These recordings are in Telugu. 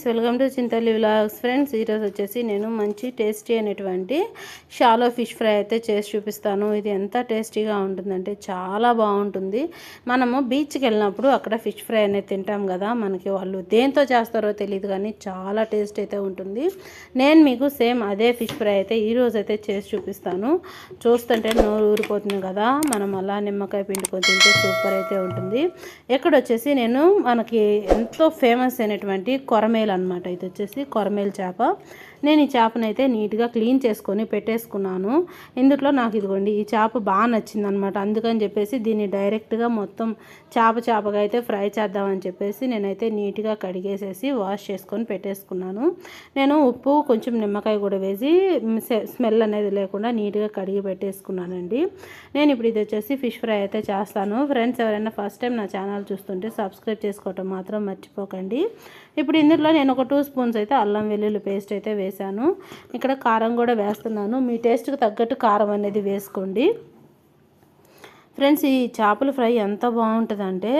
Friends welcome to Chintalli vlogs friends. ఈరోజు వచ్చేసి నేను మంచి టేస్టీ అనేటువంటి షాలో ఫిష్ ఫ్రై అయితే చేసి చూపిస్తాను. ఇది ఎంత టేస్టీగా ఉంటుందంటే చాలా బాగుంటుంది. మనము బీచ్కి వెళ్ళినప్పుడు అక్కడ ఫిష్ ఫ్రై అనేది తింటాం కదా మనకి వాళ్ళు దేంతో చేస్తారో తెలియదు కానీ చాలా టేస్ట్ అయితే ఉంటుంది. నేను మీకు సేమ్ అదే ఫిష్ ఫ్రై అయితే ఈరోజు అయితే చేసి చూపిస్తాను. చూస్తుంటే నోరు ఊరిపోతుంది కదా మనం అలా నిమ్మకాయ పిండుకొని తింటే సూపర్ అయితే ఉంటుంది. ఇక్కడ వచ్చేసి నేను మనకి ఎంతో ఫేమస్ అయినటువంటి కొరమేలు అనమాట ఇది వచ్చేసి కొరమేలు చేప. నేను ఈ చేపను అయితే నీట్గా క్లీన్ చేసుకొని పెట్టేసుకున్నాను. ఇందులో నాకు ఇదిగోండి ఈ చేప బాగా నచ్చింది అనమాట అందుకని చెప్పేసి దీన్ని డైరెక్ట్గా మొత్తం చేప చేపగా అయితే ఫ్రై చేద్దామని చెప్పేసి నేనైతే నీట్గా కడిగేసేసి వాష్ చేసుకొని పెట్టేసుకున్నాను. నేను ఉప్పు కొంచెం నిమ్మకాయ కూడా వేసి స్మెల్ అనేది లేకుండా నీట్గా కడిగి పెట్టేసుకున్నానండి. నేను ఇప్పుడు ఇది వచ్చేసి ఫిష్ ఫ్రై అయితే చేస్తాను. ఫ్రెండ్స్ ఎవరైనా ఫస్ట్ టైం నా ఛానల్ చూస్తుంటే సబ్స్క్రైబ్ చేసుకోవటం మాత్రం మర్చిపోకండి. ఇప్పుడు ఇందులో నేను ఒక టూ స్పూన్స్ అయితే అల్లం వెల్లుల్లి పేస్ట్ అయితే వేసి వేసాను. ఇక్కడ కారం కూడా వేస్తున్నాను. మీ టేస్ట్కి తగ్గట్టు కారం అనేది వేసుకోండి. ఫ్రెండ్స్ ఈ చేపల ఫ్రై ఎంత బాగుంటుందంటే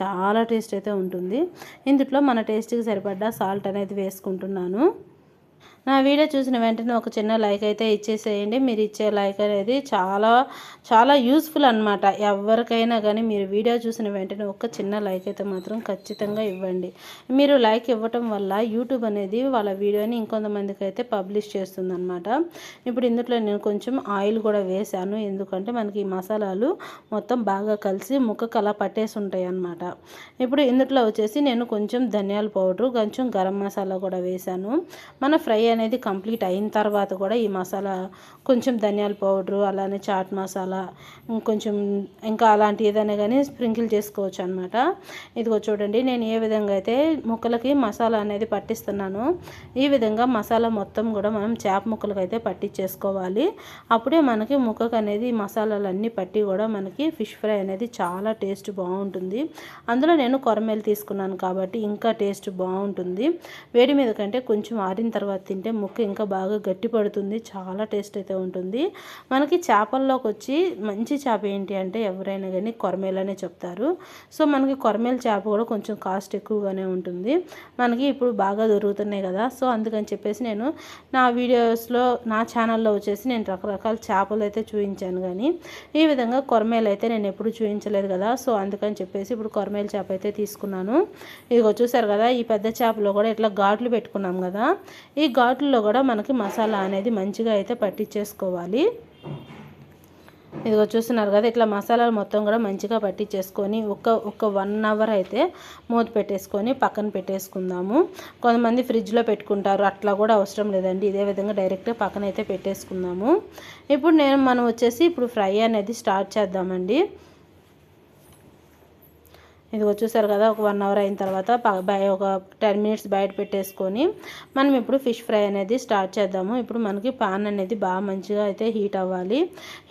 చాలా టేస్ట్ అయితే ఉంటుంది. ఇందులో మన టేస్ట్కి సరిపడ్డ సాల్ట్ అనేది వేసుకుంటున్నాను. నా వీడియో చూసిన వెంటనే ఒక చిన్న లైక్ అయితే ఇచ్చేసేయండి. మీరు ఇచ్చే లైక్ అనేది చాలా చాలా యూస్ఫుల్ అనమాట ఎవరికైనా కానీ మీరు వీడియో చూసిన వెంటనే ఒక చిన్న లైక్ అయితే మాత్రం ఖచ్చితంగా ఇవ్వండి. మీరు లైక్ ఇవ్వటం వల్ల యూట్యూబ్ అనేది వాళ్ళ వీడియోని ఇంకొంతమందికి అయితే పబ్లిష్ చేస్తుంది అనమాట ఇప్పుడు ఇందులో నేను కొంచెం ఆయిల్ కూడా వేశాను. ఎందుకంటే మనకి ఈ మసాలాలు మొత్తం బాగా కలిసి ముక్కకు అలా పట్టేసి ఉంటాయి అన్నమాట ఇప్పుడు ఇందులో వచ్చేసి నేను కొంచెం ధనియాల పౌడరు కొంచెం గరం మసాలా కూడా వేశాను. మన ఫ్రై అనేది కంప్లీట్ అయిన తర్వాత కూడా ఈ మసాలా కొంచెం ధనియాల పౌడరు అలానే చాట్ మసాలా కొంచెం ఇంకా అలాంటి ఏదైనా కానీ స్ప్రింకిల్ చేసుకోవచ్చు అనమాట ఇదిగో చూడండి నేను ఏ విధంగా అయితే ముక్కలకి మసాలా అనేది పట్టిస్తున్నాను ఈ విధంగా మసాలా మొత్తం కూడా మనం చేప ముక్కలకి అయితే పట్టించేసుకోవాలి. అప్పుడే మనకి ముక్కకు అనేది మసాలాలన్నీ పట్టి కూడా మనకి ఫిష్ ఫ్రై అనేది చాలా టేస్ట్ బాగుంటుంది. అందులో నేను కొరమేలు తీసుకున్నాను కాబట్టి ఇంకా టేస్ట్ బాగుంటుంది. వేడి మీద కంటే కొంచెం ఆరిన తర్వాత తింటే ముక్క ఇంకా బాగా గట్టి పడుతుంది చాలా టేస్ట్ అయితే ఉంటుంది. మనకి చేపల్లోకి వచ్చి మంచి చేప ఏంటి అంటే ఎవరైనా కానీ కొరమేలనే చెప్తారు. సో మనకి కొరమేల చేప కూడా కొంచెం కాస్ట్ ఎక్కువగానే ఉంటుంది. మనకి ఇప్పుడు బాగా దొరుకుతున్నాయి కదా సో అందుకని చెప్పేసి నేను నా వీడియోస్లో నా ఛానల్లో వచ్చేసి నేను రకరకాల చేపలు అయితే చూపించాను కానీ ఈ విధంగా కొరమేలు అయితే నేను ఎప్పుడు చూపించలేదు కదా సో అందుకని చెప్పేసి ఇప్పుడు కొరమేల చేప అయితే తీసుకున్నాను. ఇదిగో చూసారు కదా ఈ పెద్ద చేపలో కూడా ఇట్లా ఘాట్లు పెట్టుకున్నాం కదా ఈ వాటిల్లో కూడా మనకి మసాలా అనేది మంచిగా అయితే పట్టించేసుకోవాలి. ఇదిగో చూస్తున్నారు కదా ఇట్లా మసాలాలు మొత్తం కూడా మంచిగా పట్టించేసుకొని ఒక ఒక వన్ అవర్ అయితే మూత పెట్టేసుకొని పక్కన పెట్టేసుకుందాము. కొంతమంది ఫ్రిడ్జ్లో పెట్టుకుంటారు అట్లా కూడా అవసరం లేదండి. ఇదే విధంగా డైరెక్ట్గా పక్కన అయితే పెట్టేసుకుందాము. ఇప్పుడు నేను మనం వచ్చేసి ఇప్పుడు ఫ్రై అనేది స్టార్ట్ చేద్దామండి. ఇది వచ్చేసారు కదా ఒక వన్ అవర్ అయిన తర్వాత ఒక టెన్ మినిట్స్ బయట పెట్టేసుకొని మనం ఇప్పుడు ఫిష్ ఫ్రై అనేది స్టార్ట్ చేద్దాము. ఇప్పుడు మనకి పాన్ అనేది బాగా మంచిగా అయితే హీట్ అవ్వాలి.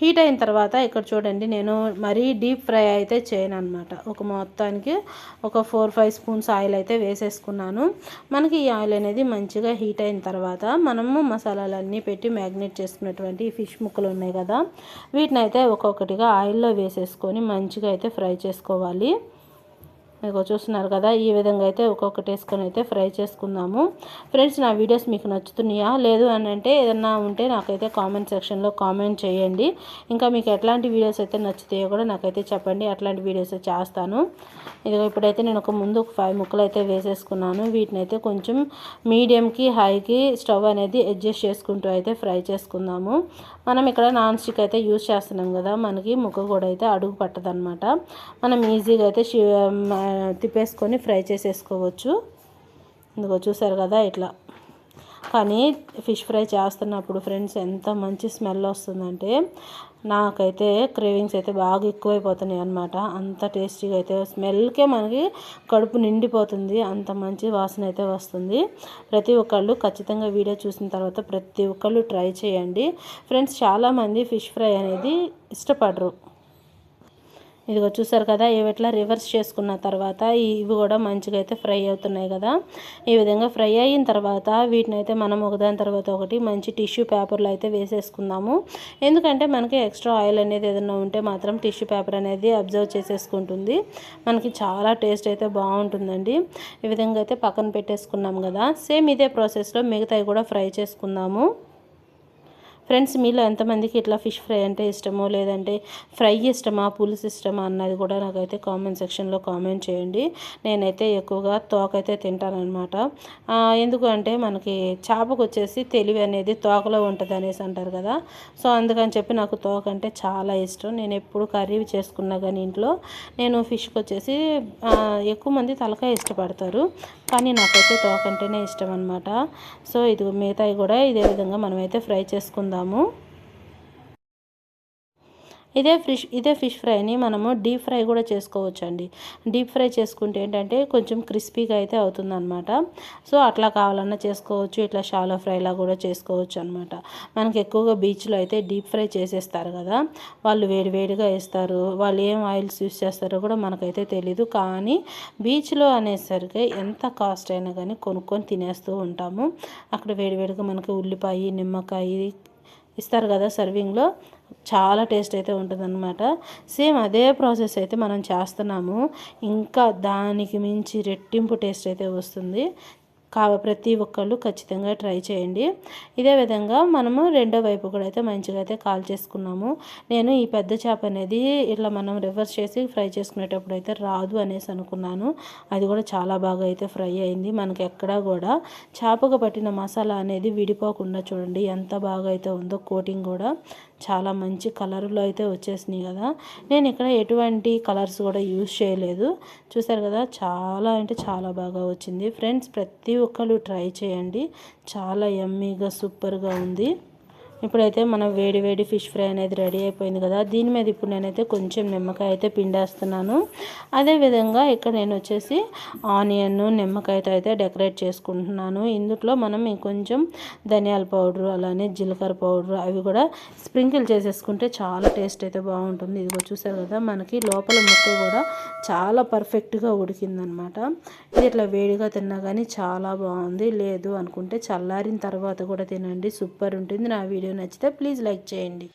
హీట్ అయిన తర్వాత ఇక్కడ చూడండి నేను మరీ డీప్ ఫ్రై అయితే చేయను అనమాట ఒక మొత్తానికి ఒక ఫోర్ ఫైవ్ స్పూన్స్ ఆయిల్ అయితే వేసేసుకున్నాను. మనకి ఈ ఆయిల్ అనేది మంచిగా హీట్ అయిన తర్వాత మనము మసాలాలన్నీ పెట్టి మ్యాగ్నేట్ చేసుకున్నటువంటి ఫిష్ ముక్కలు ఉన్నాయి కదా వీటిని అయితే ఒక్కొక్కటిగా ఆయిల్లో వేసేసుకొని మంచిగా అయితే ఫ్రై చేసుకోవాలి. మీకు చూస్తున్నారు కదా ఈ విధంగా అయితే ఒక్కొక్కటి వేసుకొని అయితే ఫ్రై చేసుకుందాము. ఫ్రెండ్స్ నా వీడియోస్ మీకు నచ్చుతున్నాయా? లేదు అని అంటే ఏదన్నా ఉంటే నాకైతే కామెంట్ సెక్షన్లో కామెంట్ చేయండి. ఇంకా మీకు ఎట్లాంటి వీడియోస్ అయితే నచ్చుతాయో కూడా నాకైతే చెప్పండి. అట్లాంటి వీడియోస్ చేస్తాను. ఇదిగో ఇప్పుడైతే నేను ఒక ముందు ఒక ఫైవ్ ముక్కలు అయితే వేసేసుకున్నాను. వీటిని అయితే కొంచెం మీడియంకి హైకి స్టవ్ అనేది అడ్జస్ట్ చేసుకుంటూ అయితే ఫ్రై చేసుకుందాము. మనం ఇక్కడ నాన్ స్టిక్ అయితే యూజ్ చేస్తున్నాం కదా మనకి ముక్క కూడా అయితే అడుగు పట్టదనమాట మనం ఈజీగా అయితే తిప్పేసుకొని ఫ్రై చేసేసుకోవచ్చు. ఇందుకో చూసారు కదా ఇట్లా. కానీ ఫిష్ ఫ్రై చేస్తున్నప్పుడు ఫ్రెండ్స్ ఎంత మంచి స్మెల్ వస్తుందంటే నాకైతే క్రేవింగ్స్ అయితే బాగా ఎక్కువైపోతున్నాయి అనమాట అంత టేస్టీగా అయితే స్మెల్కే మనకి కడుపు నిండిపోతుంది. అంత మంచి వాసన అయితే వస్తుంది. ప్రతి ఒక్కళ్ళు ఖచ్చితంగా వీడియో చూసిన తర్వాత ప్రతి ఒక్కళ్ళు ట్రై చేయండి. ఫ్రెండ్స్ చాలామంది ఫిష్ ఫ్రై అనేది ఇష్టపడరు. ఇదిగో చూసారు కదా ఇవి ఇట్లా రివర్స్ చేసుకున్న తర్వాత ఇవి కూడా మంచిగా అయితే ఫ్రై అవుతున్నాయి కదా. ఈ విధంగా ఫ్రై అయిన తర్వాత వీటిని అయితే మనం ఒకదాని తర్వాత ఒకటి మంచి టిష్యూ పేపర్లో అయితే వేసేసుకుందాము. ఎందుకంటే మనకి ఎక్స్ట్రా ఆయిల్ అనేది ఏదైనా ఉంటే మాత్రం టిష్యూ పేపర్ అనేది అబ్జర్వ్ చేసేసుకుంటుంది. మనకి చాలా టేస్ట్ అయితే బాగుంటుందండి. ఈ విధంగా అయితే పక్కన పెట్టేసుకున్నాం కదా. సేమ్ ఇదే ప్రాసెస్లో మిగతాయి కూడా ఫ్రై చేసుకుందాము. ఫ్రెండ్స్ మీలో ఎంతమందికి ఇట్లా ఫిష్ ఫ్రై అంటే ఇష్టమో లేదంటే ఫ్రై ఇష్టమా పులుసు ఇష్టమా అన్నది కూడా నాకైతే కామెంట్ సెక్షన్లో కామెంట్ చేయండి. నేనైతే ఎక్కువగా తోకైతే తింటానమాట ఎందుకు అంటే మనకి చేపకు వచ్చేసి తెలివి అనేది తోకలో ఉంటుంది అనేసి అంటారు కదా. సో అందుకని చెప్పి నాకు తోక అంటే చాలా ఇష్టం. నేను ఎప్పుడు కర్రీ చేసుకున్నా కానీ ఇంట్లో నేను ఫిష్కి వచ్చేసి ఎక్కువ మంది తలకాయ ఇష్టపడతారు. కానీ నాకైతే తోక అంటేనే ఇష్టం అనమాట సో ఇది మిగతాయి కూడా ఇదే విధంగా మనమైతే ఫ్రై చేసుకుందాం. చేసుకుందాము ఇదే ఫిష్ ఇదే ఫిష్ ఫ్రైని మనము డీప్ ఫ్రై కూడా చేసుకోవచ్చు అండి డీప్ ఫ్రై చేసుకుంటే ఏంటంటే కొంచెం క్రిస్పీగా అయితే అవుతుందన్నమాట. సో అట్లా కావాలన్నా చేసుకోవచ్చు ఇట్లా షాలో ఫ్రైలా కూడా చేసుకోవచ్చు అనమాట మనకి ఎక్కువగా బీచ్లో అయితే డీప్ ఫ్రై చేసేస్తారు కదా. వాళ్ళు వేడివేడిగా వేస్తారు. వాళ్ళు ఏం ఆయిల్స్ యూస్ చేస్తారో కూడా మనకైతే తెలీదు. కానీ బీచ్లో అనేసరికి ఎంత కాస్ట్ అయినా కానీ కొనుక్కొని తినేస్తూ ఉంటాము. అక్కడ వేడివేడిగా మనకి ఉల్లిపాయ నిమ్మకాయ ఇస్తారు కదా సర్వింగ్లో. చాలా టేస్ట్ అయితే ఉంటుందన్నమాట. సేమ్ అదే ప్రాసెస్ అయితే మనం చేస్తున్నాము. ఇంకా దానికి మించి రెట్టింపు టేస్ట్ అయితే వస్తుంది. కావ ప్రతి ఒక్కళ్ళు ఖచ్చితంగా ట్రై చేయండి. ఇదే విధంగా మనము రెండో వైపు కూడా అయితే మంచిగా అయితే కాల్ చేసుకున్నాము. నేను ఈ పెద్ద చేప అనేది ఇట్లా మనం రివర్స్ చేసి ఫ్రై చేసుకునేటప్పుడు అయితే రాదు అనేసి అనుకున్నాను. అది కూడా చాలా బాగా అయితే ఫ్రై అయింది. మనకి ఎక్కడా కూడా చేపకు పట్టిన మసాలా అనేది విడిపోకుండా చూడండి ఎంత బాగా అయితే ఉందో కోటింగ్ కూడా. చాలా మంచి కలర్లో అయితే వచ్చేసినాయి కదా. నేను ఇక్కడ ఎటువంటి కలర్స్ కూడా యూజ్ చేయలేదు. చూసారు కదా చాలా అంటే చాలా బాగా వచ్చింది. ఫ్రెండ్స్ ప్రతి ఒక్కరు ట్రై చేయండి. చాలా ఎమ్మీగా సూపర్గా ఉంది. ఇప్పుడైతే మనం వేడి వేడి ఫిష్ ఫ్రై అనేది రెడీ అయిపోయింది కదా. దీని మీద ఇప్పుడు నేనైతే కొంచెం నిమ్మకాయ అయితే పిండేస్తున్నాను. అదేవిధంగా ఇక్కడ నేను వచ్చేసి ఆనియన్ నిమ్మకాయతో అయితే డెకరేట్ చేసుకుంటున్నాను. ఇందులో మనం ఇంకొంచెం ధనియాల పౌడర్ అలానే జీలకర్ర పౌడర్ అవి కూడా స్ప్రింకిల్ చేసేసుకుంటే చాలా టేస్ట్ అయితే బాగుంటుంది. ఇదిగో చూసారు కదా మనకి లోపల ముక్క కూడా చాలా పర్ఫెక్ట్గా ఉడికిందనమాట. ఇది ఇట్లా వేడిగా తిన్నా కానీ చాలా బాగుంది. లేదు అనుకుంటే చల్లారిన తర్వాత కూడా తినండి. సూపర్ ఉంటుంది. నా వీడియో వీడియో నచ్చితే ప్లీజ్ లైక్ చేయండి.